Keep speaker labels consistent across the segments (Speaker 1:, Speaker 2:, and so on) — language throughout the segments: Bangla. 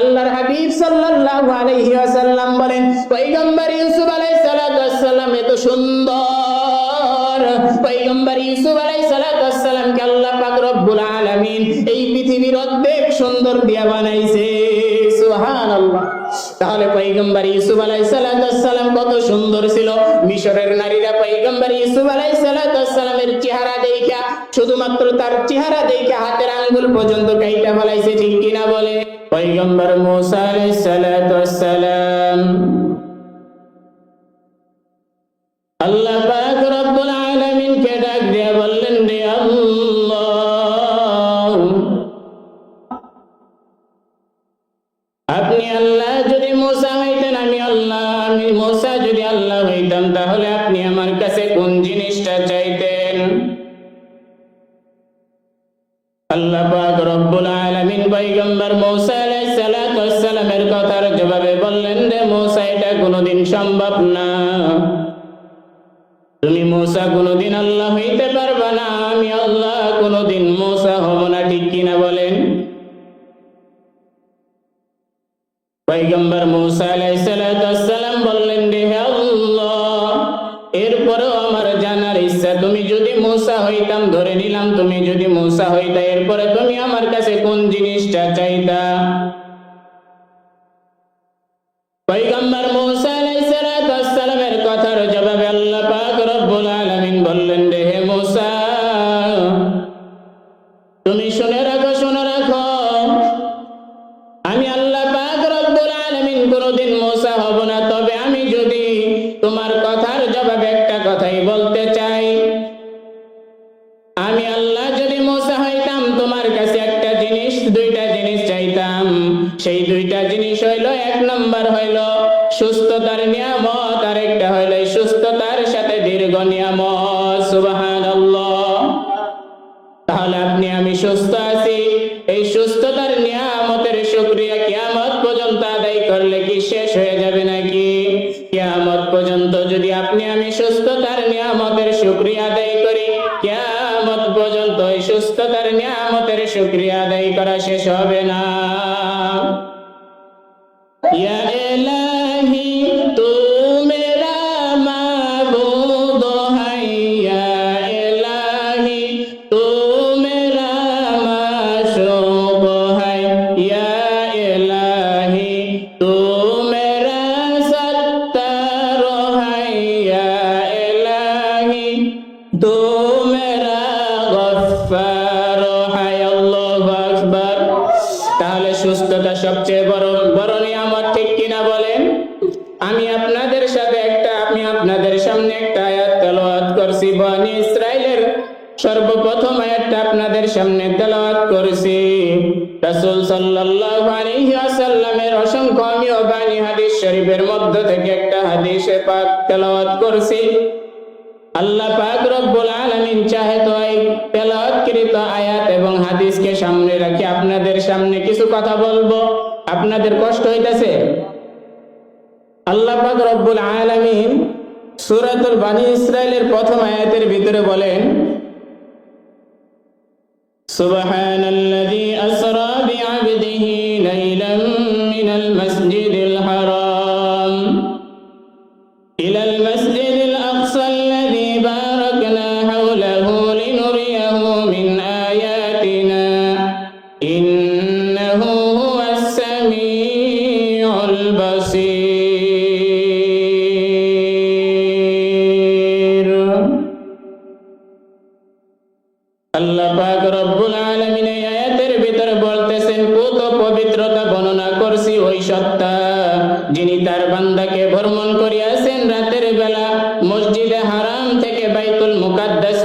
Speaker 1: আল্লাহর হাবিব সাল্লাল্লাহু আলাইহি ওয়াসাল্লাম বলেন, পয়গম্বর ইউসুফ আলাইহিস সালাতু ওয়াসসালাম এত সুন্দর। পয়গম্বর ইউসুফ আলাইহিস সালাতু ওয়াসসালামকে আল্লাহ পাক রব্বুল আলামিন এই পৃথিবীর অর্ধেক সুন্দর দিয়া বানাইছে। সুবহানাল্লাহ। তাহলে পৈগম্বর ইসুফ আলাই সালাতু কত সুন্দর ছিল। মিশরের নারীরা পৈগম্বর ইসুফ আলাই সালাতু চেহারা দেখা শুধুমাত্র তার চেহারা দেখা হাতের আঙ্গুল পর্যন্ত কাইটা ফলাইছে, ঠিক কিনা বলে? পৈগম্বর মুসা আলাইহিস পয়গম্বর মুসা আলাইহিস সালাতু ওয়াস সালাম বললেন রে আল্লাহ, এরপরেও আমার জানার ইচ্ছা, তুমি যদি মূসা হইতাম, ধরে নিলাম তুমি যদি মূসা হইতা, এরপরে তুমি আমার কাছে কোন জিনিসটা চাইতা? শুকরিয়া আদায় করা শেষ হবে না। বনি ইসরাইলের সর্বপ্রথম আয়াতটা আপনাদের সামনে তেলাওয়াত করছি। রাসূল সাল্লাল্লাহু আলাইহি ওয়াসাল্লামের অসংখ্য আমি বাণী হাদিস শরীফের মধ্য থেকে একটা হাদিসে পাক তেলাওয়াত করছি। আল্লাহ পাক রব্বুল আলামিন চাহে তো এই তেলাওয়াতকৃত আয়াত এবং হাদিসকে সামনে রাখি আপনাদের সামনে কিছু কথা বলব। আপনাদের কষ্ট হইতাছে? আল্লাহ পাক রব্বুল আলামিন সূরাতুল বানি ইসরায়েলের প্রথম আয়াতের ভিতরে বলেন সুবহানাল্লাযী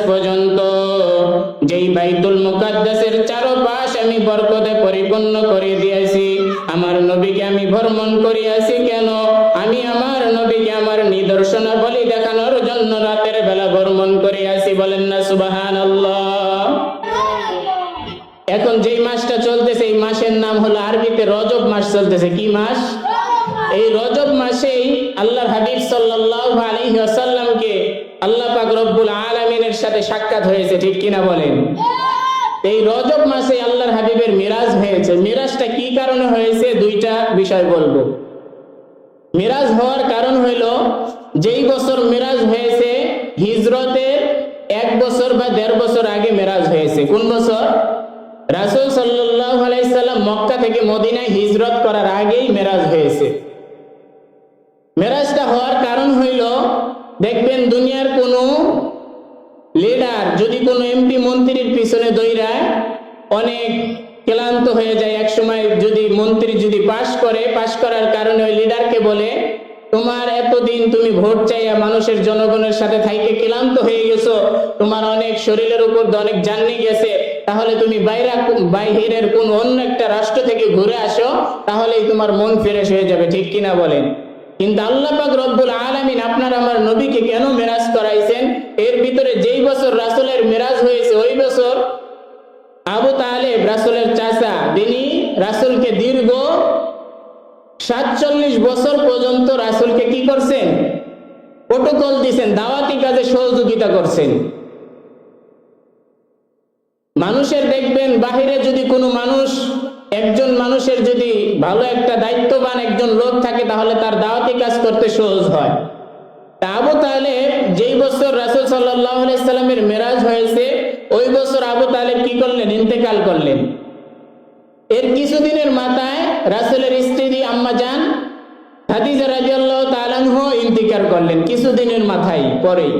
Speaker 1: পর্যন্ত। যেই বাইতুল মুকাদ্দাসের চারপাশ আমি বরকতে পরিপূর্ণ করে দিয়েছি। আমার নবীকে আমি ভ্রমণ করিয়াছি কেন? আমি আমার নবীকে আমার নিদর্শনাবলী দেখানোর জন্য রাতের বেলা ভ্রমণ করিয়াছি বলেন না, সুবহানাল্লাহ। এখন যেই মাসটা চলতেছে, এই মাসের নাম হলো আরবিতে রজব মাস চলতেছে। কি মাস? এই রজব মাসেই আল্লাহর হাবিব সাল্লাল্লাহু আলাইহি ওয়াসাল্লামকে আল্লাহ পাক রব্বুল আলামিনের সাথে সাক্ষাৎ হয়েছে, ঠিক কিনা বলেন? এই রজব মাসে আল্লাহর হাবিবের মিরাজ হয়েছে। মিরাজটা কি কারণে হয়েছে? দুইটা বিষয় বলব। মিরাজ হওয়ার কারণ হইল যেই বছর মিরাজ হয়েছে, হিজরতের এক বছর বা দেড় বছর আগে মেরাজ হয়েছে। কোন বছর? রাসুল আলাইসাল্লাম মক্কা থেকে মদিনায় হিজরত করার আগেই মেরাজ হয়েছে। মেরাজটা হওয়ার কারণ হইল দেখবেন দুনিয়ার কোনো লিডার যদি কোনো এমপি মন্ত্রীর পিছনে দৈরায় অনেক ক্লান্ত হয়ে যায় এক সময়। যদি মন্ত্রী যদি পাশ করে, পাশ করার কারণে ওই লিডারকে বলে, তোমার এতদিন তুমি ভোট চাইয়া মানুষের জনগণের সাথে থাইকে ক্লান্ত হয়ে গেছো। তোমার অনেক শরীরের উপর অনেক জার্নি গেছে। তাহলে তুমি বাইরা বাইরের কোন অন্য একটা রাষ্ট্র থেকে ঘুরে আসো। তাহলেই তোমার মন ফ্রেশ হয়ে যাবে। ঠিক কিনা বলেন? কিন্তু আল্লাহ পাক রব্বুল আলামিন আপনার আমার নবীকে কেন মেরাজ করাইছেন? এর ভিতরে যেই বছর রাসূলের মেরাজ হয়েছে, ওই বছর আবু তালেব রাসূলের চাচা তিনি রাসূলকে দীর্ঘ সাতচল্লিশ বছর পর্যন্ত রাসূলকে কি করছেন? প্রোটোকল দিছেন, দাওয়াতি কাজে সহযোগিতা করছেন। মানুষের দেখবেন, বাহিরে যদি কোনো মানুষ একজন মানুষের যদি ভালো একটা দায়িত্ববান একজন লোক থাকে, তাহলে তার দাওয়াতি কাজ করতে সহজ হয়। আবু তালেব যেই বছর রাসুল সাল্লামের মেরাজ হয়েছে, ওই বছর আবু তালেব কি করলেন? ইন্তেকাল করলেন। এর কিছুদিনের মাথায় রাসুলের স্ত্রী আম্মা যান ইন্তিকার করলেন, কিছুদিনের মাথায়, পরেই।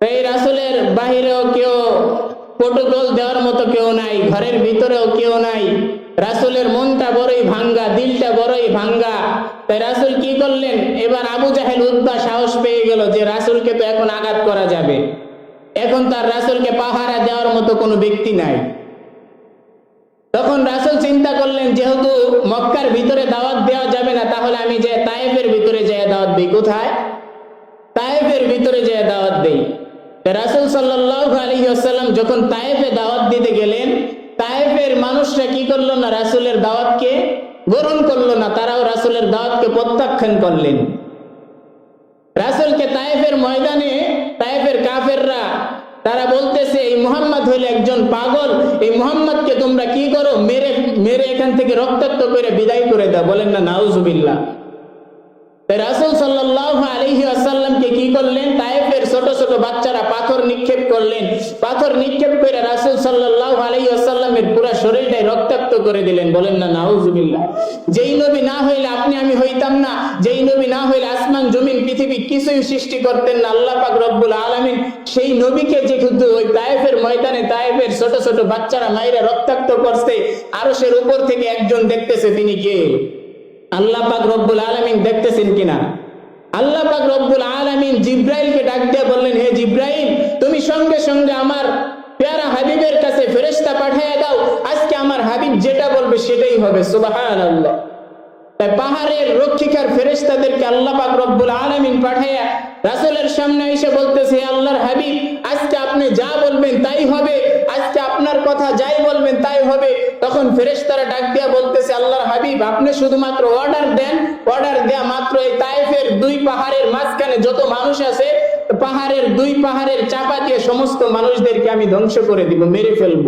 Speaker 1: এই রাসুলের বাহিরেও কেউ প্রোটোকল দেওয়ার মতো কেউ নাই, ঘরের ভিতরেও কেউ নাই। রাসুলের মনটা বড়ই ভাঙ্গা, দিলটা বড়ই ভাঙ্গা। তাই রাসুল কি করলেন? এবার আবু জাহেল উদ্বা সাহস পেয়ে গেল যে রাসুলকে তো এখন আঘাত করা যাবে। এখন তার রাসুলকে পাহারা দেওয়ার মতো কোনো ব্যক্তি নাই। তখন রাসুল চিন্তা করলেন, যেহেতু মক্কার ভিতরে দাওয়াত দেওয়া যাবে না, তাহলে আমি যে তায়েফের ভিতরে যে দাওয়াত দিই। কোথায়? তায়েফের ভিতরে যে দাওয়াত দেই। রাসুল সাল্লাহ আলী আসাল্লাম যখন তায়েফে দাওয়াত দিতে গেলেন, তায়েফের মানুষরা কি করল না রাসুলের দাওয়াতকে গ্রহণ করল না, তারাও রাসুলের দাওয়াতকে প্রত্যাখ্যান করলেন। রাসুলকে তায়েফের ময়দানে, তায়েফের কাফেররা, তারা বলতেছে, এই মোহাম্মদ হইলে একজন পাগল, এই মোহাম্মদকে তোমরা কি করো? মেরে মেরে এখান থেকে রক্তাক্ত করে বিদায় করে দাও। বলেন না, নাউজুবিল্লাহ। রাসুল সাল্লাহ আলহি আসাল্লামকে কি করলেন? তাইফের ছোট ছোট বাচ্চারা পাথর নিক্ষেপ করলেন। পাথর নিক্ষেপ করে রাসুল সাল্লাহ আলহি আসাল্লামের পুরা শরীরটাই রক্তাক্ত করে দিলেন। বলেন না, নাউজুবিল্লাহ। যেই নবী না হইলে আপনি আমি হইতাম না। যেই নবী না হইলে আসমান, জমিন, পৃথিবী কিছুই সৃষ্টি করতেন না। আল্লাহ পাক রব্বুল আলমিন সেই নবীকে যে কিন্তু ওই তাইফের ময়দানে তাইফের ছোট ছোট বাচ্চারা মাইরা রক্তাক্ত করছে আরও আরশের উপর থেকে একজন দেখতেছে, তিনি কে? আল্লাহ পাক রব্বুল আলমিন দেখতেছেন কিনা? আল্লাহ পাক রব্বুল আলমিন জিব্রাইলকে ডাক দিয়ে বললেন, হে জিব্রাইল, তুমি সঙ্গে সঙ্গে আমার পেয়ারা হাবিবের কাছে ফেরেস্তা পাঠিয়ে দাও। আজকে আমার হাবিব যেটা বলবে সেটাই হবে। সুবাহ আল্লাহ তাই পাহাড়ের রক্ষিকার ফেরেস্তাদেরকে আল্লাহ পাক রব্বুল আলমিন পাঠাইয়া রাসুলের সামনে এসে বলতেছে আল্লাহর হাবিব, আজকে আপনি যা বলবেন তাই হবে। আজকে আপনার কথা যাই বলবেন তাই হবে। তখন ফেরেস্তারা ডাক দিয়া বলতেছে, আল্লাহর হাবিব, আপনি শুধুমাত্র অর্ডার দেন। অর্ডার দেয়া মাত্র এই তাইফের দুই পাহাড়ের মাঝখানে যত মানুষ আছে, পাহাড়ের দুই পাহাড়ের চাপা দিয়ে সমস্ত মানুষদেরকে আমি ধ্বংস করে দিব, মেরে ফেলব।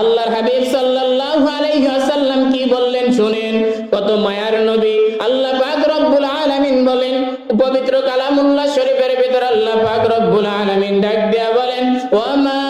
Speaker 1: আল্লাহর হাবিব সাল্লাল্লাহু আলাইহি ওয়াসাল্লাম কি বললেন শুনেন? কত মায়ার নবী। আল্লাহ পাক রব্বুল আলামিন বলেন, পবিত্র কালামুল্লাহ শরীফের ভিতর আল্লাহ পাক রব্বুল আলামিন ডাক দেয়া বলেন, ওয়া মা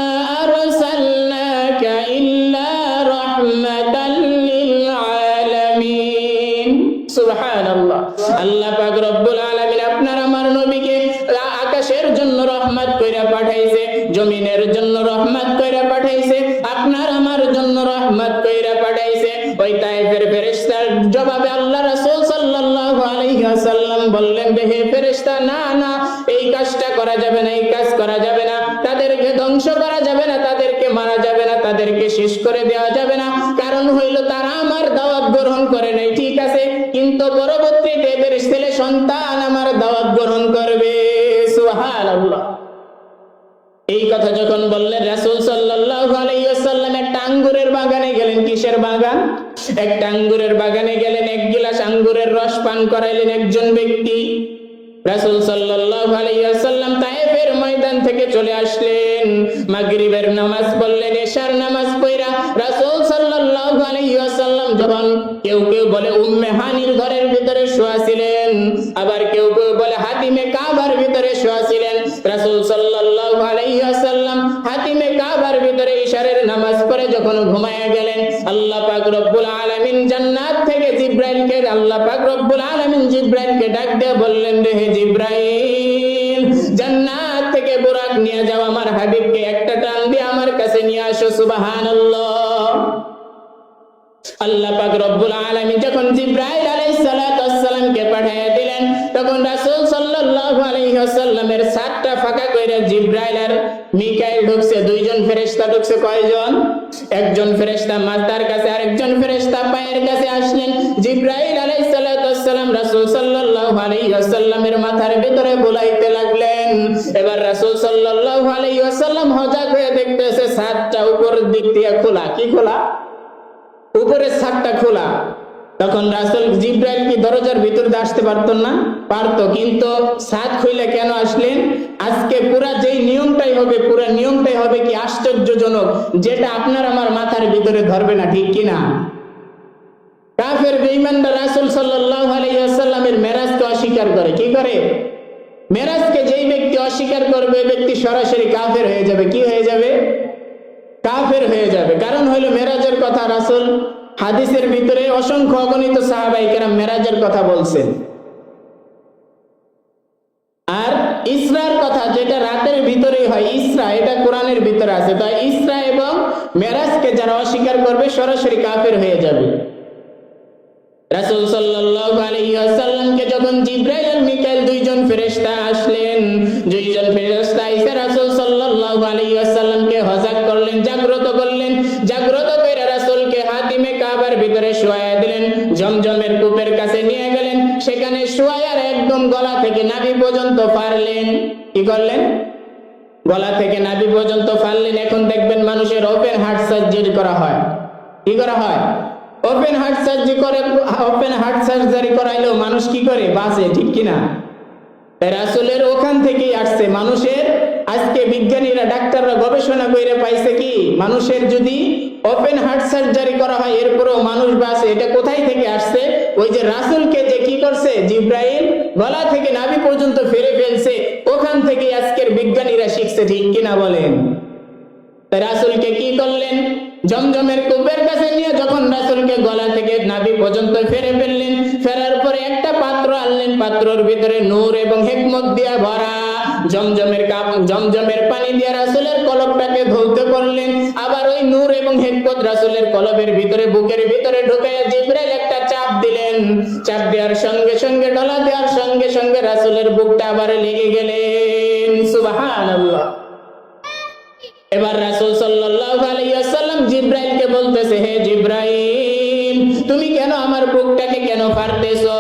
Speaker 1: কাজ করা যাবে না, তাদেরকে ধ্বংস করা যাবে না, তাদেরকে মারা যাবে না, তাদেরকে শেষ করে দেওয়া যাবে না। কারণ হইল তারা আমার দাওয়াত গ্রহণ করে নাই, ঠিক আছে? কিন্তু পরবর্তীতে এদের ছেলে সন্তান আমার দাওয়াত গ্রহণ করবে। এই কথা যখন বললেন, রাসূল সাল্লাল্লাহু আলাইহি ওয়াসাল্লাম একটা আঙ্গুরের বাগানে গেলেন। কিসের বাগান? একটা আঙ্গুরের বাগানে গেলেন, এক গিলাস আঙ্গুরের রস পান করাইলেন একজন ব্যক্তি। রাসূল সাল্লাল্লাহু আলাইহি ময়দান থেকে চলে আসলেন। মাগরিবের নামাজ পড়লেন, এশার নামাজ পড়া রাসূল সাল্লাল্লাহু যখন কেউ কেউ বলে উম্মে হানির ঘরের ভিতরে শোয়া আবার কেউ কেউ বলে হাতিমে কাবার ভিতরে শোয়া ছিলেন, রাসূল সাল্লাল্লাহু আলাইহি ওয়াসাল্লাম হাতিমে কাবার ভিতরে ইশারের নামাজ পড়ে যখন ঘুমায়া গেলেন, আল্লাহ পাক রব্বুল আলামিন জান্নাত থেকে জিব্রাইলকে, আল্লাহ পাক রব্বুল আলামিন জিব্রাইলকে ডাক দিয়ে বললেন, রে জিব্রাইল, জান্নাত থেকে বুরাক নিয়ে যাও আমার হাবিবকে, একটা টান দিয়ে আমার কাছে নিয়ে আসো, সুবহানাল্লাহ। আল্লাহ পাক রব্বুল আলামিন যখন জিব্রাইল আলাইহিস ওয়াসসালামকে পাঠিয়ে দিলেন, তখন রাসূল সাল্লাল্লাহু আলাইহি সাতটা ফাঁকা কইরা জিব্রাইল আর মিকাইল ঢুকছে, দুইজন ফেরেশতা ঢুকছে, কয়জন? একজন ফেরেশতা মাথার কাছে, আরেকজন ফেরেশতা পায়ের কাছে আসলেন। জিব্রাইল আলাইহিস ওয়াসসালাম রাসূল সাল্লাল্লাহু ওয়াসাল্লামের মাথার ভিতরে বুলাইতে লাগলেন। এবার রাসূল সাল্লাল্লাহু আলাইহি ওয়াসাল্লাম হযা হয়ে দেখতেছে সাতটা উপরের দিক দিয়ে খোলা। কি খোলা? উপরের ছাদটা খোলা। তখন রাসুল জিব্রাইল কি দরজার ভিতর দিয়ে আসতে পারতো না? পারতো, কিন্তু ছাদ খুলে কেন আসলেন? আজকে পুরা যেই নিয়মটাই হবে, পুরা নিয়মটাই হবে কি আশ্চর্যজনক, যেটা আপনার আমার মাথার ভিতরে ধরবে না, ঠিক কিনা? কাফের বেঈমানরা রাসূল সাল্লাল্লাহু আলাইহি ওয়াসাল্লামের মেরাজকে অস্বীকার করে। কি করে? মেরাজকে যেই ব্যক্তি অস্বীকার করবে ব্যক্তি সরাসরি কাফের হয়ে যাবে। কি হয়ে যাবে? কাফের হয়ে যাবে। কারণ হইল মেরাজের কথা রাসূল হাদিসের ভিতরে অসংখ্য অগণিত সাহাবাই কেরাম মেরাজের কথা বলছেন। আর ইসরার কথা যেটা রাতের ভিতরেই হয়, ইসরা, এটা কোরআনের ভিতরে আছে। তাই ইসরা এবং মেরাজকে যারা অস্বীকার করবে, সরাসরি কাফের হয়ে যাবে। রাসূল সাল্লাল্লাহু আলাইহি ওয়াসাল্লামকে যখন জিব্রাইল আর মিকাইল দুইজন ফেরেশতা আসলেন, দুইজন ফেরেশতা এসে রাসূল সাল্লাল্লাহু আলাইহি ওয়াসাল্লামকে হযাক করলেন, জাগ্রত করলেন। জাগ্রত করে রাসূলকে হাতিমে কাবার ভিতরে শোয়ায়া দিলেন, জমজমের কূপের কাছে নিয়ে গেলেন। সেখানে শোয়ায়ার একদম গলা থেকে নাভি পর্যন্ত পারলেন কি করলেন? গলা থেকে নাভি পর্যন্ত ফাললেন এখন দেখবেন মানুষের ওপেন হার্ট সার্জারি করা হয়। কি করা হয়? ওপেন হার্ট সার্জারি করে ওপেন হার্ট সার্জারি করাইলেও মানুষ কি করে? বাঁচে, ঠিক কিনা? রাসূলের ওখান থেকেই আসছে। মানুষের, আজকে বিজ্ঞানীরা, ডাক্তাররা গবেষণা করে পাইছে কি? মানুষের যদি ওপেন হার্ট সার্জারি করা হয়, এরপরেও মানুষ বাঁচে। এটা কোথায় থেকে আসছে? ওই যে রাসূলকে যে কি করছে? জিব্রাইল গলা থেকে নাভি পর্যন্ত ফেরে ফেলছে। ওখান থেকে আজকের বিজ্ঞানীরা শিখছে, ঠিক কিনা বলেন? রাসূলকে কি করলেন? জমজমের কূপের কাছে নিয়ে যখন রাসূলকে গলা থেকে নাভি পর্যন্ত ফেরে ফেললেন, ফেরার পরে একটা পাত্র আনলেন, পাত্রর ভিতরে নূর এবং হেকমত দিয়া ভরা। জমজমের কাপ, জমজমের পানি দিয়ে রাসূলের কলবটাকে ধৌত করলেন। আবার ওই নূর এবং হেকমত রাসূলের কলবের ভিতরে, বুকের ভিতরে ঢুকাইয়া জিব্রাইল একটা চাপ দিলেন। চাপ দেওয়ার সঙ্গে সঙ্গে ডলা দেওয়ার সঙ্গে সঙ্গে রাসুলের বুকটা আবার লেগে গেলেন। সুবহানাল্লাহ। এবার রাসূল বলতেছে, হে জিব্রাইল, তুমি কেন আমার বুকটাকে কেন ফাড়তেছো?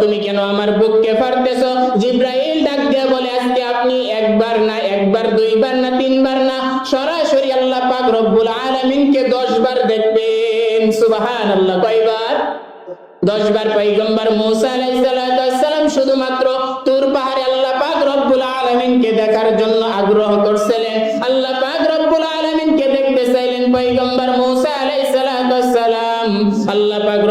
Speaker 1: তুমি কেন আমার বুককে ফাড়তেছো? জিব্রাইল ডাক দিয়ে বলে, আজকে আপনি একবার না, একবার, দুইবার না, তিনবার না, সরাসরি আল্লাহ পাক রব্বুল আলামিনকে 10 বার দেখবেন। সুবহানাল্লাহ, কয়বার? দশ বার পৈগম্বর মুসা আলাইসালাম শুধুমাত্র তুর পাহাড়ে আল্লাহ পাক রব্বুল আলমিনকে দেখার জন্য আগ্রহ করছিলেন।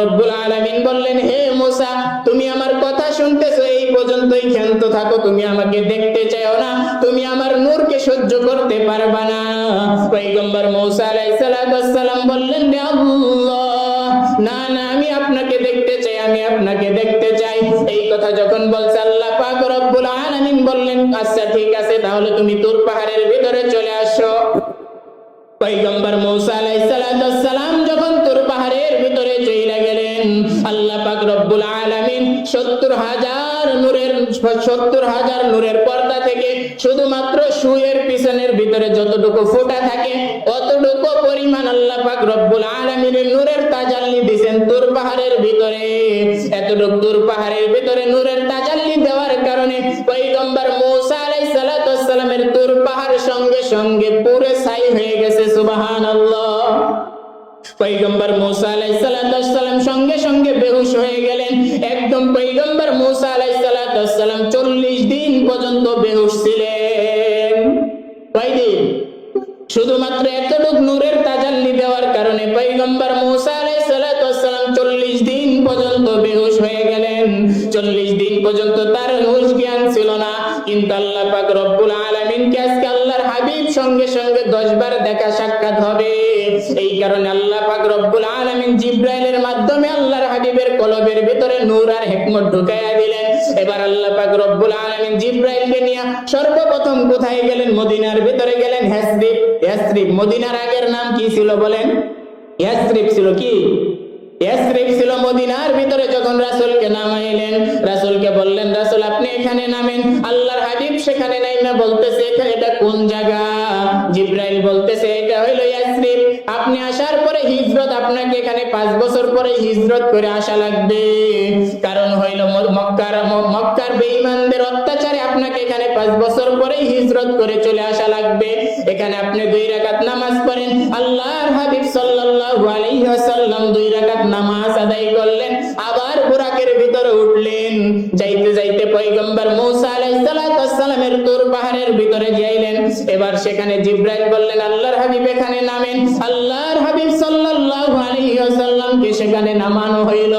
Speaker 1: রব্বুল আলমিন বললেন, হে মুসা, তুমি আমার কথা শুনতেছো, এই পর্যন্তই ক্ষান্ত থাকো, তুমি আমাকে দেখতে চাও না, তুমি আমার নূরকে সহ্য করতে পারবা না। পৈগম্বর মুসা আলাইসালাম বললেন রে আল্লাহ, না না, আমি আপনাকে দেখতে চাই, আমি আপনাকে দেখতে চাই। এই কথা যখন বলছে, আল্লাহ পাক রব্বুল আলামিন বললেন আচ্ছা ঠিক আছে, তাহলে তুমি তোর পাহাড়ের ভিতরে চলে আসো। পৈগম্বর মৌসা আলাইসালাম সত্তর হাজার নূরের, সত্তর হাজার নূরের পর্দা থেকে শুধুমাত্র সুয়ের পিছনের ভিতরে যতটুকু ফোঁটা থাকে, অতটুকু পরিমাণ আল্লাহ পাক রব্বুল আলামিনের নূরের তাজাল্লি দিবেন তোর পাহাড়ের ভিতরে। এতটুকু তোর পাহাড়ের ভিতরে নূরের তাজাল্লি দেওয়ার কারণে পৈগম্বর মৌসা আলাইহিস সালামের তোর পাহাড় সঙ্গে সঙ্গে পুরে ছাই হয়ে গেছে, সুবহানাল্লাহ। পৈগম্বর মুসা আলাইহিস সালাম সঙ্গে সঙ্গে বেহুশ হয়ে গেলেন, একদম সালাম চল্লিশ দিন পর্যন্ত বেহুশ ছিলেন। শুধুমাত্র এতটুক নূরের তাজাল্লি দেওয়ার কারণে পৈগম্বর মুসা আলাইহিস সালাম চল্লিশ দিন পর্যন্ত বেহুশ হয়ে গেলেন। চল্লিশ দিন পর্যন্ত তার হুশ জ্ঞান ছিল না। কিন্তু আল্লাহ পাক রব্বুল আলামিনকে আজকে আল্লাহর হাবিব সঙ্গে সঙ্গে দশ বার দেখা সাক্ষাৎ হবে। এই কারণে আল্লাহ পাক রব্বুল আলামিন জিব্রাইলের মাধ্যমে আল্লাহর হাবিবের কলবের ভিতরে নূর আর হিকমত ঢুকাইয়া দিলেন। এবার আল্লাহ পাক রব্বুল আলামিন জিব্রাইলকে নিয়ে সর্বপ্রথম কোথায় গেলেন? মদিনার ভিতরে গেলেন হ্যাসরিব হ্যাসরিব মদিনার আগের নাম কি ছিল বলেন? ইয়াসরিব ছিল কি? ইয়াসরিব ছিল মদিনার ভিতরে যখন রাসূলকে নামাইলেন, রাসূলকে বললেন, রাসূল, আপনি এখানে নামেন। আল্লাহর হাবিব সেখানে নাইমা বলতেছে, এটা কোন জায়গা? জিব্রাইল বলতেছে, এটা হইল ইয়াসরিব আপনি আসার পরে হিজরত আপনাকে এখানে পাঁচ বছর পরে হিজরত করে আসা লাগবে। কারণ হইল মক্কার মক্কার বেঈমানদের অত্যাচারে আপনাকে এখানে পাঁচ বছর পরে হিজরত করে চলে আসা লাগবে। এখানে আপনি দুই রাকাত নামাজ পড়েন। আল্লাহর হাবিব সাল্লাল্লাহু আলাইহি ওয়াসাল্লাম দুই রাকাত নামাজ আদায় করলেন। আবার বুরাকের ভিতরে উঠলেন। যাইতে যাইতে পয়গম্বর মূসা আলাইহিস সালাতু ওয়াসসালামের তুর পাহাড়ের ভিতরে যাইলেন। এবার সেখানে জিব্রাইল বললেন, আল্লাহর হাবিব এখানে নামেন। আল্লাহর হাবিব সাল্লাল্লাহু আলাইহি ওয়াসাল্লামকে সেখানে নামানো হইল।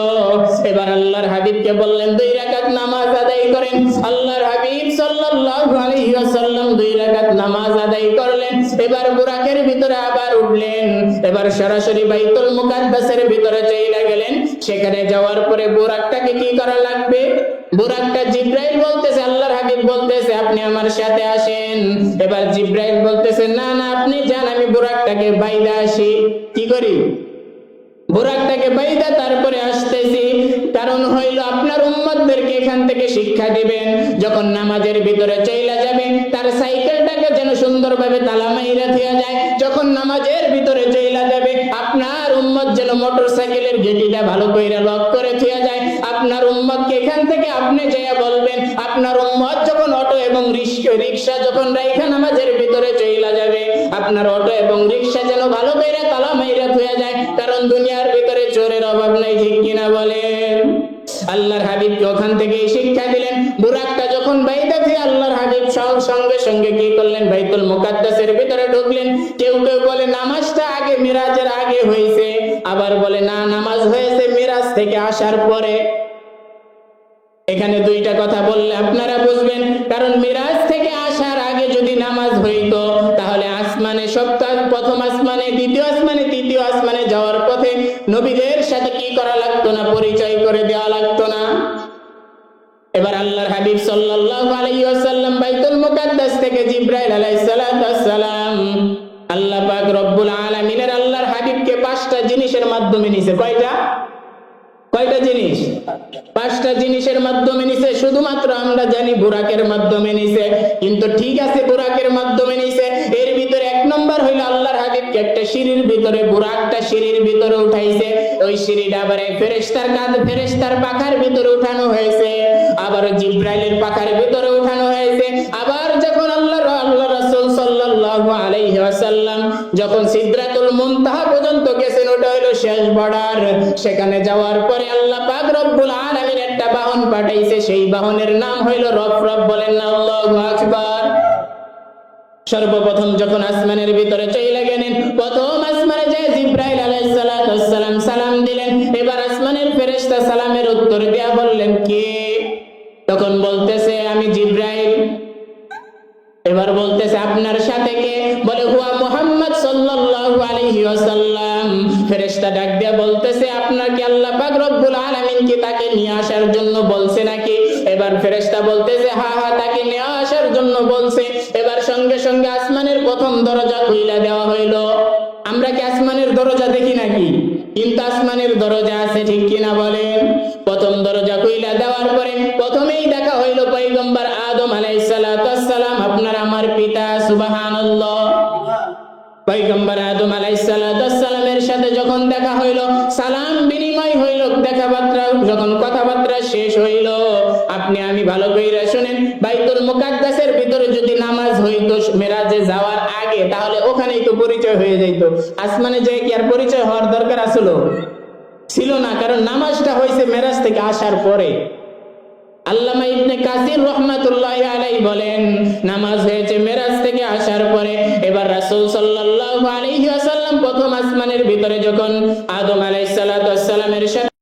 Speaker 1: এবার আল্লাহর হাবিবকে বললেন, দুই রাকাত নামাজ আদায় করেন। আল্লাহর হাবিব সাল্লাল্লাহু আলাইহি ওয়াসাল্লাম দুই রাকাত নামাজ আদায় করলেন। এবার বুরাকের ভিতরে আবার উঠলেন। এবার সরাসরি বাইতুল মুকাদ্দাসের ভিতরে চলে গেলেন। সেখানে যাওয়ার পরে বুরাকটাকে কি করা লাগবে? বুরাকটা জিব্রাইল বলতেছে, আল্লাহর হাবিব বলতেছে, আপনি আমার সাথে আসেন। এবার জিব্রাইল বলতেছে, না না, আপনি যান, আমি বুরাকটাকে বাইদা আসি। কি করি? বুরাকটাকে বাইদা, তারপরে আসতেছি। কারণ হইল, আপনার উম্মতদেরকে এখান থেকে শিক্ষা দিবেন, যখন নামাজের ভিতরে চইলা যাবে, তার সাইকেলটাকে যেন সুন্দরভাবে তালা মাইরা দেওয়া যায়। যখন নামাজের ভিতরে চইলা যাবে, আপনার যেন মোটর গেটিটা ভালো করে লক করে থুয়া যায়। আপনার উম্মতকে এখান থেকে আপনি যাইয়া বলবেন, আপনার উম্মত যখন অটো এবং রিক্সা যখন রাইখা নামাজের ভিতরে চইলা যাবে, আপনার অটো এবং রিক্সা যেন ভালো করে তালা মাইরা থুয়া যায়, কারণ দুনিয়ার ভিতরে চোরের অভাব নাই, ঠিক কিনা বলেন? আল্লাহর হাবিবকে ওখান থেকে শিক্ষা দিলেন। বুরাকটা যখন বাইদা দিয়ে আল্লাহর হাবিব সং- সঙ্গে সঙ্গে কি করলেন? বাইতুল মুকাদ্দাসের ভিতরে ঢুকলেন। কেউ কেউ বলে, নামাজটা আগে, মিরাজের আগে হয়েছে। আবার বলে, না, নামাজ হয়েছে মিরাজ থেকে আসার পরে। এখানে দুইটা কথা বললে আপনারা বুঝবেন। কারণ মিরাজ থেকে আসার আগে যদি নামাজ হইতো, তাহলে আসমানে সপ্তাহ, প্রথম আসমানে, দ্বিতীয় আসমানে, তৃতীয় আসমানে যাওয়ার পথে নবীদের সাথে কি করা লাগতো না? পরিচয় করে দেওয়া লাগতো না। এবার আল্লাহর হাবিব সাল্লাল্লাহু আলাইহি ওয়াসাল্লাম বাইতুল মুকাদ্দাস থেকে জিব্রাইল আলাইহিস ওয়াসসালাম আল্লাহ পাক রব্বুল আলামিনের আল্লাহর হাবিবকে পাঁচটা জিনিসের মাধ্যমে নিছে। কয়টা? কয়টা জিনিস? পাঁচটা জিনিসের মাধ্যমে নিছে। শুধুমাত্র আমরা জানি বুরাকের মাধ্যমে নিছে। কিন্তু ঠিক আছে, বুরাকের মাধ্যমে নিছে। এর ভিতরে নম্বর হইল আল্লাহর হাবিবকে একটা সিঁড়ির ভিতরে বুরাকটা সিঁড়ির ভিতরে উঠাইছে। ওই সিঁড়িটা আবার এই ফেরেশতার কাঁধ, ফেরেশতার পাখার ভিতরে উঠানো হয়েছে। আবার জিব্রাইলের পাখার ভিতরে উঠানো হয়েছে। আবার যখন আল্লাহ আল্লাহ রাসূল সাল্লাল্লাহু আলাইহি ওয়াসাল্লাম যখন সিদরাতুল মুনতাহা পর্যন্ত গেছেন, ওটা হলো শেষ বর্ডার। সেখানে যাওয়ার পরে আল্লাহ পাক রব্বুল আলামিন একটা বাহন পাঠাইছে। সেই বাহনের নাম হইল রব রব বলেন আল্লাহু আকবার। সর্বপ্রথম যখন আসমানের ভিতরে চলে গেলেন, প্রথম আসমানে যে জিব্রাইল আলাইহিস সালাতু ওয়াসসালাম সালাম দিলেন, এবার আসমানের ফেরেশতা সালামের উত্তর দেয়া বললেন, কে? তখন বলতেছে, আমি জিব্রাইল। এবার বলতেছে, আপনার সাথে কে? বলে, হুয়া মুহাম্মদ সাল্লাল্লাহু আলাইহি ওয়াসাল্লাম। ফেরেশতা ডাক দিয়া বলতেছে আপনাকে আল্লাহ পাক রব্বুল আলামিন কি তাকে নিয়ে আসার জন্য বলছে নাকি? এবার ফেরেশতা বলতেছে হ্যাঁ হ্যাঁ তাকে নিয়ে আসার জন্য বলছে। এবার সঙ্গে সঙ্গে আসমানের প্রথম দরজা খুলে দেওয়া হইল। আমরা কি আসমানের দরজা দেখি নাকি? কিন্তু আসমানের দরজা আছে ঠিক কিনা বলেন? প্রথম দরজা কইলা দেওয়ার পরে প্রথমেই দেখা হইল পয়গম্বর আদম আলাইসালাম আপনার আমার পিতা, সুবহানাল্লাহ। পয়গম্বর আদম ওয়াসসালামের সাথে যখন দেখা হইল, সালাম বিনিময় হইল, কথাবার্তা, যখন কথাবার্তা শেষ হইল, আপনি আমি ভালো কইরা শুনেন, বাইতুল মুকাদ্দাসের ভিতরে যদি নামাজ হইতো, মেরাজে যাওয়ার আগে, তাহলে ওখানেই তো পরিচয় হয়ে যাইতো। আসমানে যে কি আর পরিচয় হওয়ার দরকার আসলো? ছিল না, কারণ নামাজটা হয়েছে মেরাজ থেকে আসার পরে। আল্লামা ইবনে কাসির রহমাতুল্লাহি আলাইহি বলেন, নামাজ হয়েছে মেরাজ থেকে আসার পরে, এবার রাসূল সাল্লাল্লাহু আলাইহি ওয়াসাল্লাম প্রথম আসমানের ভিতরে যখন আদম আলাইহিস সালামের